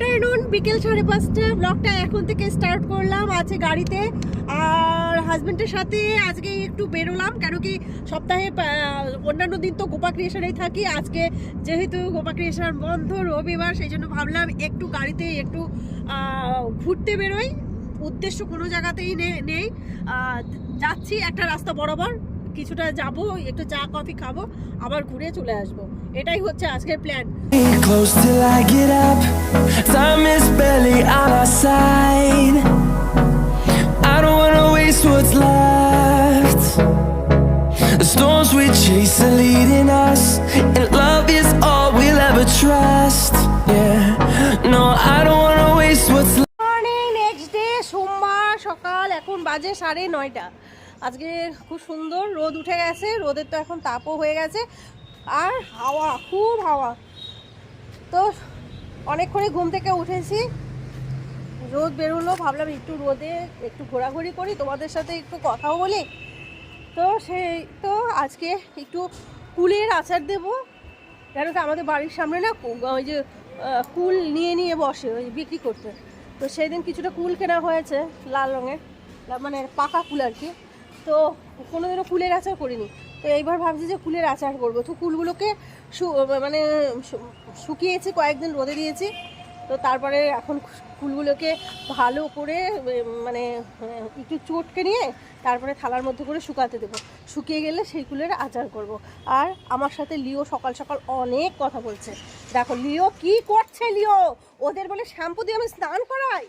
Afternoon বিকেল সাড়ে পাঁচটা। ব্লগটা এখন থেকে স্টার্ট করলাম আছে গাড়িতে। আর হাজবেন্ডের সাথে আজকে একটু বেরোলাম কেন কি সপ্তাহে অন্যান্য দিন তো গোপা ক্রিয়েশনেই থাকি। আজকে যেহেতু গোপা ক্রিয়েশন বন্ধ রবিবার, সেই জন্য ভাবলাম একটু গাড়িতে একটু ঘুরতে বেরোই। উদ্দেশ্য কোনো জায়গাতেই নেই। যাচ্ছি একটা রাস্তা বরাবর। কিছুটা যাব একটু চা কফি খাব আবার ঘুরে চলে আসব এটাই হচ্ছে আজকের plan Close till I get up. Time is barely on our side. I don't wanna waste what's left. The storms we chase are leading us, and love is all we'll ever trust. Yeah, no, I don't wanna waste what's left. Morning next day সোমবার সকাল এখন বাজে সাড়ে নয়টা আজকে খুব সুন্দর রোদ উঠে গেছে, রোদের তো এখন তাপও হয়ে গেছে। আর হাওয়া, খুব হাওয়া। তো অনেকক্ষণে ঘুম থেকে উঠেছি। রোদ বেরোলো, ভাবলাম একটু রোদে একটু ঘোরাঘুরি করি, তোমাদের সাথে একটু কথাও বলি। তো সেই, তো আজকে একটু কুলের আচার দেবো। কেন তো আমাদের বাড়ির সামনে না ওই যে কুল নিয়ে নিয়ে বসে, ওই বিক্রি করতে। তো সেই দিন কিছুটা কুল কেনা হয়েছে, লাল রঙের মানে পাকা কুল আর কি। তো কোনোদিনও কুলের আচার করিনি। তো এইবার ভাবছি যে কুলের আচার করব। তো কুলগুলোকে মানে শুকিয়েছি, কয়েকদিন রোদে দিয়েছি। তো তারপরে এখন ফুলগুলোকে ভালো করে মানে একটু চটকে নিয়ে তারপরে থালার মধ্যে করে শুকাতে দেবো। শুকিয়ে গেলে সেই ফুলের আচার করব। আর আমার সাথে লিও সকাল সকাল অনেক কথা বলছে। দেখো, লিও কি করছে লিও? ওদের বলে শ্যাম্পু দিয়ে আমি স্নান করাই।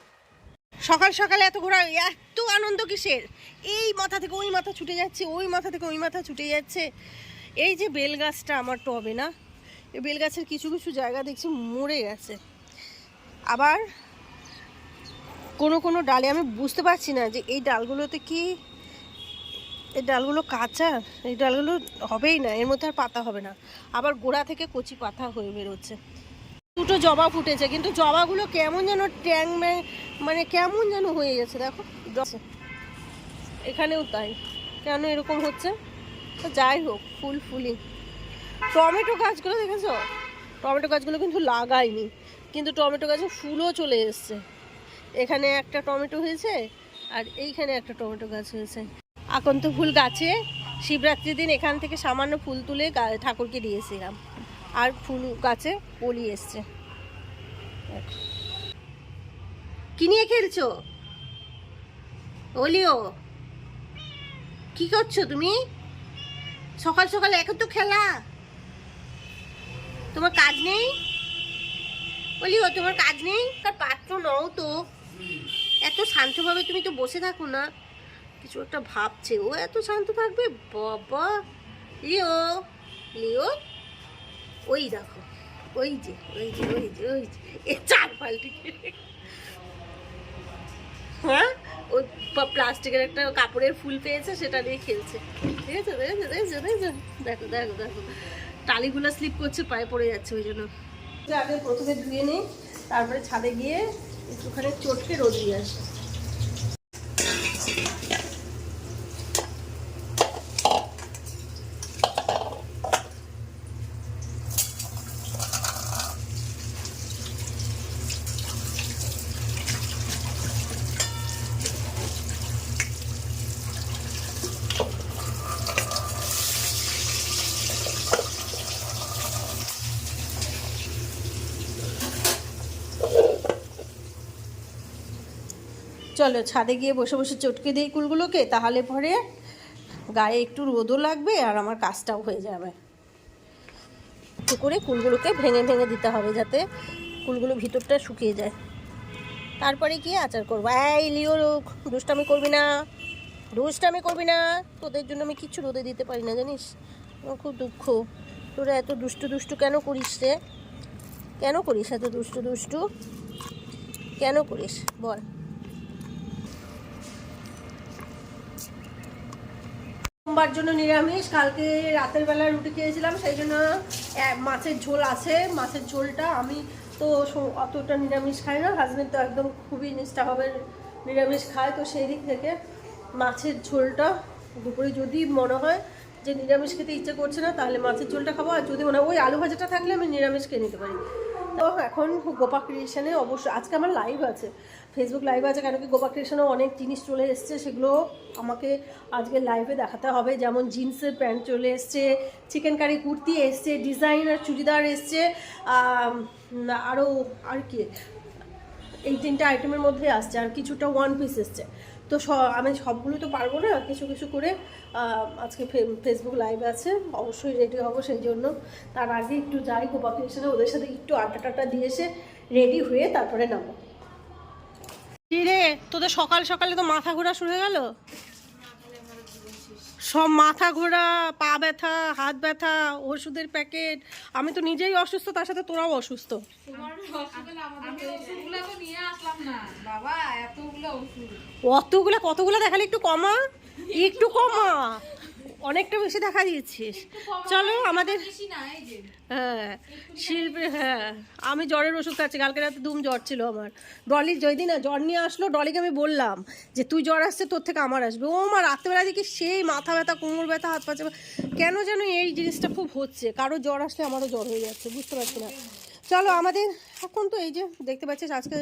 সকাল সকালে এত ঘোরা, এত আনন্দ কিসের? এই মাথা থেকে ওই মাথা ছুটে যাচ্ছে, ওই মাথা থেকে ওই মাথা ছুটে যাচ্ছে। এই যে বেল গাছটা আমার টবে না। এই বেল গাছের কিছু কিছু জায়গা দেখছি মরে গেছে। আবার কোনো কোনো ডালে আমি বুঝতে পারছি না যে এই ডালগুলোতে কি, এই ডালগুলো কাঁচা? এই ডালগুলো হবেই না, এর মধ্যে আর পাতা হবে না। আবার গোড়া থেকে কচি পাতা হয়ে বেরোচ্ছে। দুটো জবা ফুটেছে, কিন্তু জবাগুলো কেমন যেন ট্যাং মানে কেমন যেন হয়ে গেছে, দেখো। এখানেও তাই। কেন এরকম হচ্ছে? তো যাই হোক, ফুল ফুলি। টমেটো গাছগুলো দেখেছ? টমেটো গাছগুলো কিন্তু লাগাইনি কিন্তু টমেটো গাছে ফুলও চলে এসছে। এখানে একটা টমেটো হয়েছে, আর এইখানে একটা টমেটো গাছ হয়েছে। আকন্ত ফুল গাছে শিবরাত্রির দিন এখান থেকে সামান্য ফুল তুলে ঠাকুরকে দিয়েছিলাম। আর ফুল গাছে কলি এসছে। কি নিয়ে খেলছো? ওলিও, কি করছ তুমি? সকাল সকাল, এখন তো খেলা। তোমার কাজ নেই? বলি তোমার কাজ নেই? তার পাত্র নও তো। এত শান্তভাবে তুমি তো বসে থাকো না। কিছু একটা ভাবছে। ও এত শান্ত থাকবে? বাবা। Leo Leo. ওই দেখো, ওই যে ওই যে ওই যে ওই যে, এ চার পাল্টি হ্যাঁ? ওই প্লাস্টিকের একটা কাপড়ের ফুল পেয়েছে, সেটা নিয়ে খেলছে। ঠিক আছে দেখেছ দেখো দেখো দেখো। টালিগুলো স্লিপ করছে, পায়ে পড়ে যাচ্ছে ওই জন্য। আগে প্রথমে ধুয়ে নিই, তারপরে ছাদে গিয়ে একটুখানি চটকে রোদ দিয়ে আসি চলো ছাদে গিয়ে বসে বসে চটকে দিই কুলগুলোকে, তাহলে পরে গায়ে একটু রোদও লাগবে আর আমার কাজটাও হয়ে যাবে। একটু করে কুলগুলোকে ভেঙে ভেঙে দিতে হবে যাতে কুলগুলো ভিতরটা শুকিয়ে যায়। তারপরে কি আচার করব? এই লিও, দুষ্টামি করবি না। দুষ্টামি করবি না। তোদের জন্য আমি কিচ্ছু রোদে দিতে পারি না, জানিস? আমার খুব দুঃখ। তোরা এত দুষ্টু দুষ্টু কেন করিস রে? কেন করিস এত দুষ্টু দুষ্টু? কেন করিস? বল। সোমবার জন্য নিরামিষ, কালকে রাতের বেলা রুটি খেয়েছিলাম, সেই জন্য মাছের ঝোল আছে, মাছের ঝোলটা আমি তো অতটা নিরামিষ খাই না হাজবেন্ড তো একদম খুবই নিষ্ঠাভাবে নিরামিষ খায়, তো সেই দিক থেকে মাছের ঝোলটা দুপুরে যদি মনে হয় যে নিরামিষ খেতে ইচ্ছে করছে না, তাহলে মাছের ঝোলটা খাব, আর যদি মনে হয়, ওই আলু ভাজাটা থাকলে আমি নিরামিষ খেয়ে নিতে পারি। তো এখন গোপা ক্রিয়েশনে অবশ্যই আজকে আমার লাইভ আছে। ফেসবুক লাইভ আছে, কেন কি গোপা ক্রিয়েশনে অনেক জিনিস চলে এসছে, সেগুলো আমাকে আজকে লাইভে দেখাতে হবে। যেমন জিন্সের প্যান্ট চলে এসছে চিকেন কারি কুর্তি এসছে ডিজাইনার চুড়িদার এসছে আরও আর কি, এই তিনটে আইটেমের মধ্যে আসছে। আর কিছুটা ওয়ান পিস এসছে। তো আমি সবগুলো তো পারব না, কিছু কিছু করে আজকে ফেসবুক লাইভ আছে, অবশ্যই রেডি হব সেই জন্য। তার আগে একটু যাই গোপা সাথে ওদের সাথে একটু আড্ডা টাড্ডা দিয়ে এসে রেডি হয়ে তারপরে নামো রে তোদের সকাল সকালে তো মাথা ঘোরা শুরু হয়ে গেল? সব মাথা ঘোরা পা ব্যথা হাত ব্যথা ওষুধের প্যাকেট। আমি তো নিজেই অসুস্থ তার সাথে তোরাও অসুস্থ। আমি ওষুধগুলো তো নিয়ে আসলাম না। বাবা এতগুলো ওষুধ। অতগুলো কতগুলো দেখালে একটু কমা? একটু কমা। অনেকটা বেশি দেখা দিয়েছিস। চলো আমাদের হ্যাঁ শিল্পে হ্যাঁ আমি জ্বরের ওষুধ খাচ্ছি কালকে রাতে দুম জ্বর ছিল আমার। ডলির যদি না জ্বর নিয়ে আসলো ডলিকে আমি বললাম যে তুই জ্বর আসছে তোর থেকে আমার আসবে। ও আমার রাত্রেবেলা দেখি সেই মাথা ব্যথা কোমর ব্যথা হাত পা চাপা। কেন যেন এই জিনিসটা খুব হচ্ছে? কারও জ্বর আসলে আমারও জ্বর হয়ে যাচ্ছে বুঝতে পারছি না। চলো আমাদের এখন তো এই যে দেখতে পাচ্ছিস আজকে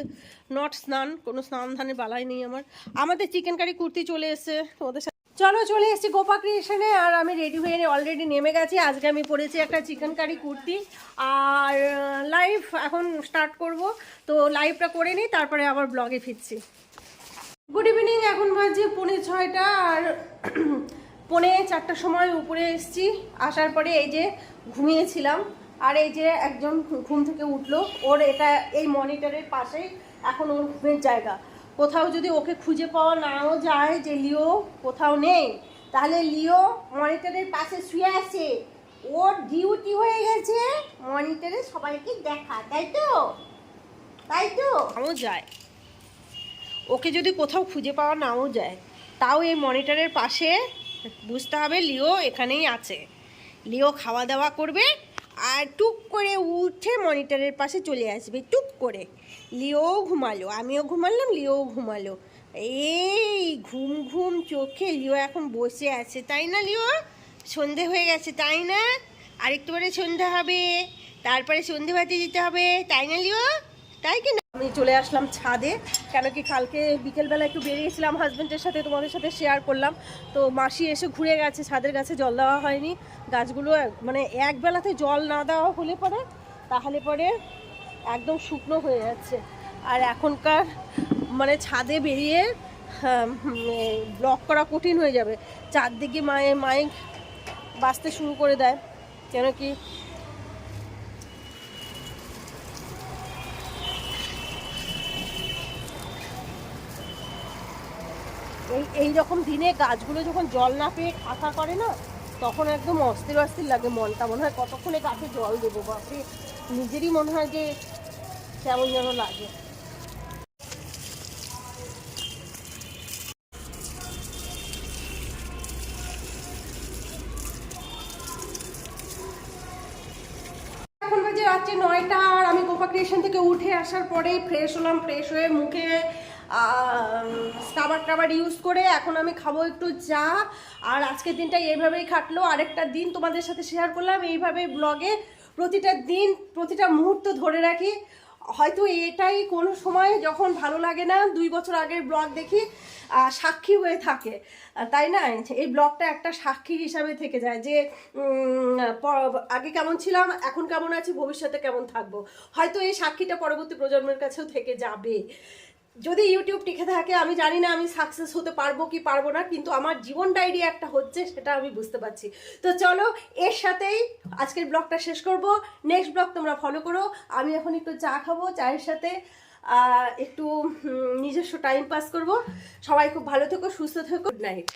নট স্নান কোনো স্নান ধানের বালাই নেই আমার। আমাদের চিকেন কারি কুর্তি চলে এসছে তোমাদের সাথে চলো চলে এসেছি গোপা ক্রিয়েশনে আর আমি রেডি হয়ে অলরেডি নেমে গেছি। আজকে আমি পরেছি একটা চিকেন কারি কুর্তি, আর লাইভ এখন স্টার্ট করব। তো লাইভটা করে নিই, তারপরে আবার ব্লগে ফিরছি। গুড ইভিনিং এখন বাজে পৌনে ছয়টা, আর পৌনে চারটার সময় উপরে এসছি। আসার পরে এই যে ঘুমিয়েছিলাম, আর এই যে একজন ঘুম থেকে উঠল। ওর এটা এই মনিটরের পাশেই এখন ওর ঘুমের জায়গা। কোথাও যদি ওকে খুঁজে পাওয়া নাও যায় যে লিও কোথাও নেই, তাহলে লিও মনিটরের পাশে শুয়ে আছে। ওর ডিউটি হয়ে গেছে মনিটরে সবাইকে দেখা, তাই তো? তাই তো? আমিও যায়। ওকে যদি কোথাও খুঁজে পাওয়া নাও যায়, তাও এই মনিটরের পাশে বুঝতে হবে লিও এখানেই আছে। লিও খাওয়া দাওয়া করবে আর টুক করে উঠে মনিটরের পাশে চলে আসবে, টুক করে। লিও ঘুমালো, আমিও ঘুমালাম, লিও ঘুমালো। এই ঘুম ঘুম চোখে লিও এখন বসে আছে, তাই না লিও? সন্ধে হয়ে গেছে, তাই না? আরেকটু পরে সন্ধে হবে, তারপরে সন্ধে ভাতে যেতে হবে, তাই না লিও? তাই কি না? আমি চলে আসলাম ছাদে, কেন কি কালকে বিকেলবেলা একটু বেরিয়েছিলাম হাজব্যান্ডের সাথে, তোমাদের সাথে শেয়ার করলাম। তো মাসি এসে ঘুরে গেছে, ছাদের গাছে জল দেওয়া হয়নি। গাছগুলো মানে এক বেলাতে জল না দেওয়া হলে পরে, তাহলে পরে একদম শুকনো হয়ে যাচ্ছে। আর এখনকার মানে ছাদে বেরিয়ে ব্লক করা কঠিন হয়ে যাবে। চারদিকে মায়ে মাইক বাজতে শুরু করে দেয়। কেন কি এই এই রকম দিনে গাছগুলো যখন জল না পেয়ে খাতা করে না, তখন একদম অস্থির অস্থির লাগে মনটা। মনে হয় কতক্ষণে গাছে জল দেবো, বাপরে। নিজেরই মনে হয় যে কেমন যেন লাগে। রাত্রি নয়টা আর আমি গোপা ক্রিয়েশন থেকে উঠে আসার পরেই ফ্রেশ হলাম ফ্রেশ হয়ে মুখে স্কাবার টাবার ইউজ করে এখন আমি খাব একটু চা। আর আজকের দিনটা এইভাবেই কাটলো। আরেকটা দিন তোমাদের সাথে শেয়ার করলাম। এইভাবে ব্লগে প্রতিটা দিন, প্রতিটা মুহূর্ত ধরে রাখি। হয়তো এটাই কোনো সময় যখন ভালো লাগে না, দুই বছর আগের ব্লগ দেখি সাক্ষী হয়ে থাকে। তাই না? এই ব্লগটা একটা সাক্ষী হিসাবে থেকে যায় যে আগে কেমন ছিলাম, এখন কেমন আছি, ভবিষ্যতে কেমন থাকব। হয়তো এই সাক্ষীটা পরবর্তী প্রজন্মের কাছেও থেকে যাবে। যদি ইউটিউব টিকে থাকে, আমি জানি না আমি সাকসেস হতে পারব কি পারব না, কিন্তু আমার জীবন ডায়েরি একটা হচ্ছে, সেটা আমি বুঝতে পারছি। তো চলো, এর সাথেই আজকের ব্লগটা শেষ করব। নেক্সট ব্লগ তোমরা ফলো করো। আমি এখন একটু চা খাব, চায়ের সাথে একটু নিজস্ব টাইম পাস করব। সবাই খুব ভালো থেকো, সুস্থ থেকো গুড নাইট